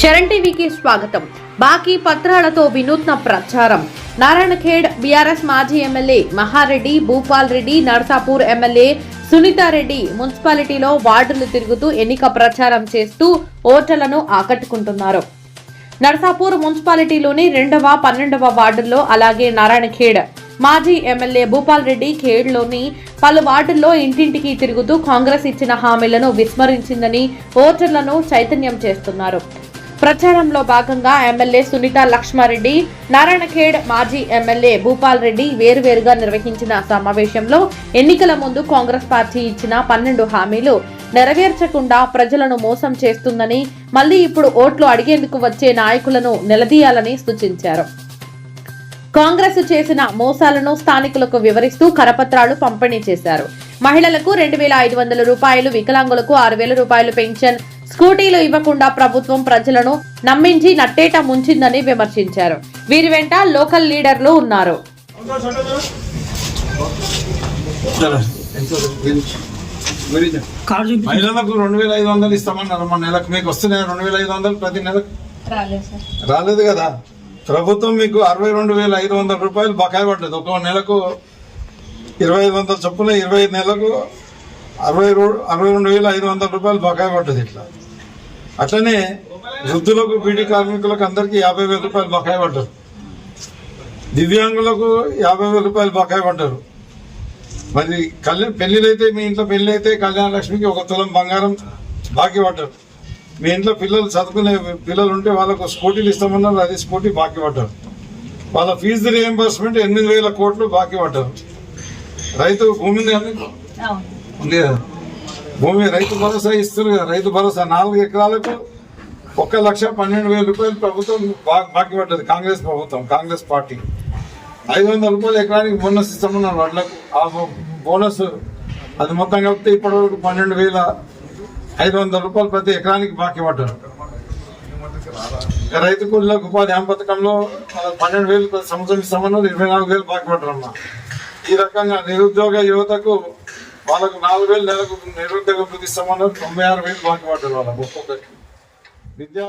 చరణ్ టీవీకి స్వాగతం. బాకీ పత్రాలతో వినూత్న ప్రచారం. నారాయణఖేడ్ బీఆర్ఎస్ మాజీ ఎమ్మెల్యే మహారెడ్డి భూపాల్ రెడ్డి నర్సాపూర్ ఎమ్మెల్యే సునీతారెడ్డి మున్సిపాలిటీలో వార్డులు తిరుగుతూ ఎన్నిక ప్రచారం చేస్తూ ఓటర్లను ఆకట్టుకుంటున్నారు. నర్సాపూర్ మున్సిపాలిటీలోని రెండవ పన్నెండవ వార్డుల్లో అలాగే నారాయణఖేడ్ మాజీ ఎమ్మెల్యే భూపాల్ రెడ్డి ఖేడ్లోని పలు వార్డుల్లో ఇంటింటికి తిరుగుతూ కాంగ్రెస్ ఇచ్చిన హామీలను విస్మరించిందని ఓటర్లను చైతన్యం చేస్తున్నారు. ప్రచారంలో భాగంగా ఎమ్మెల్యే సునీత లక్ష్మారెడ్డి నారాయణఖేడ్ మాజీ ఎమ్మెల్యే భూపాల్ రెడ్డి వేరువేరుగా నిర్వహించిన సమావేశంలో ఎన్నికల ముందు కాంగ్రెస్ పార్టీ ఇచ్చిన పన్నెండు హామీలు నెరవేర్చకుండా ప్రజలను మోసం చేస్తుందని మళ్ళీ ఇప్పుడు ఓట్లు అడిగేందుకు వచ్చే నాయకులను నిలదీయాలని సూచించారు. కాంగ్రెస్ చేసిన మోసాలను స్థానికులకు వివరిస్తూ కరపత్రాలు పంపిణీ చేశారు. మహిళలకు రెండు వేల ఐదు వందల రూపాయలు వికలాంగులకు ఆరు వేల రూపాయలు పెన్షన్ స్కూటీలు ఇవ్వకుండా ప్రభుత్వం ప్రజలను నమ్మించి నట్టేట ముంచిందని విమర్శించారు. వీరి వెంట లోకల్ లీడర్లు ఉన్నారు. మహిళలకు రెండు వేల ఐదు వందలు ఇస్తామన్నారు మన నెలకు మీకు వస్తున్నాయి రెండు వేల ఐదు వందలు ప్రతి నెలకు? రాలేదు కదా? ప్రభుత్వం మీకు అరవై రెండు వేల ఐదు వందల రూపాయలు బకాయి పడ్డది. ఒక నెలకు ఇరవై ఐదు వందల చొప్పున ఇరవై ఐదు నెలలకు అరవై అరవై రెండు వేల ఐదు వందల రూపాయలు బకాయి పడ్డది ఇట్లా. అట్లనే వృద్ధులకు బీడీ కార్మికులకు అందరికీ యాభై వేల రూపాయలు బకాయి పడ్డారు. దివ్యాంగులకు యాభై వేల రూపాయలు బకాయి పడ్డారు. మరి కళ్యాణ్ పెళ్ళిళ్ళైతే మీ ఇంట్లో పెళ్ళి అయితే కళ్యాణ లక్ష్మికి ఒక తులం బంగారం బాకీ పడ్డారు. మీ ఇంట్లో పిల్లలు చదువుకునే పిల్లలు ఉంటే వాళ్ళకు స్కూటీలు ఇస్తామన్నారు అది స్కూటీ బాకీ పడ్డారు. వాళ్ళ ఫీజు రియంబర్స్మెంట్ ఎనిమిది వేల కోట్లు బాకీ పడ్డారు. రైతు భూమి ఉంది కదా? భూమి రైతు భరోసా ఇస్తారు కదా? రైతు భరోసా నాలుగు ఎకరాలకు ఒక లక్ష పన్నెండు వేల రూపాయలు ప్రభుత్వం బాకీ పడ్డది. కాంగ్రెస్ ప్రభుత్వం కాంగ్రెస్ పార్టీ. ఐదు వందల రూపాయలు ఎకరానికి బోనస్ ఇస్తామన్నారు వాళ్ళకు. ఆ బోనస్ అది మొత్తం కలిపితే ఇప్పటి వరకు పన్నెండు వేల ఐదు వందల రూపాయలు ప్రతి ఎకరానికి బాకీ పడ్డారు. రైతు కూలీలకు ఉపాధి హామీ పథకంలో పన్నెండు వేలు సంవత్సరం ఇస్తామన్నారు. ఇరవై నాలుగు వేలు బాకీ పడ్డారమ్మా. ఈ రకంగా నిరుద్యోగ యువతకు వాళ్ళకు నాలుగు వేలు నెలకు నిరుద్యోగ వృత్తి తొంభై ఆరు వేలు బాకీ పడ్డారు వాళ్ళకు ఒక్కొక్కరికి. విద్యా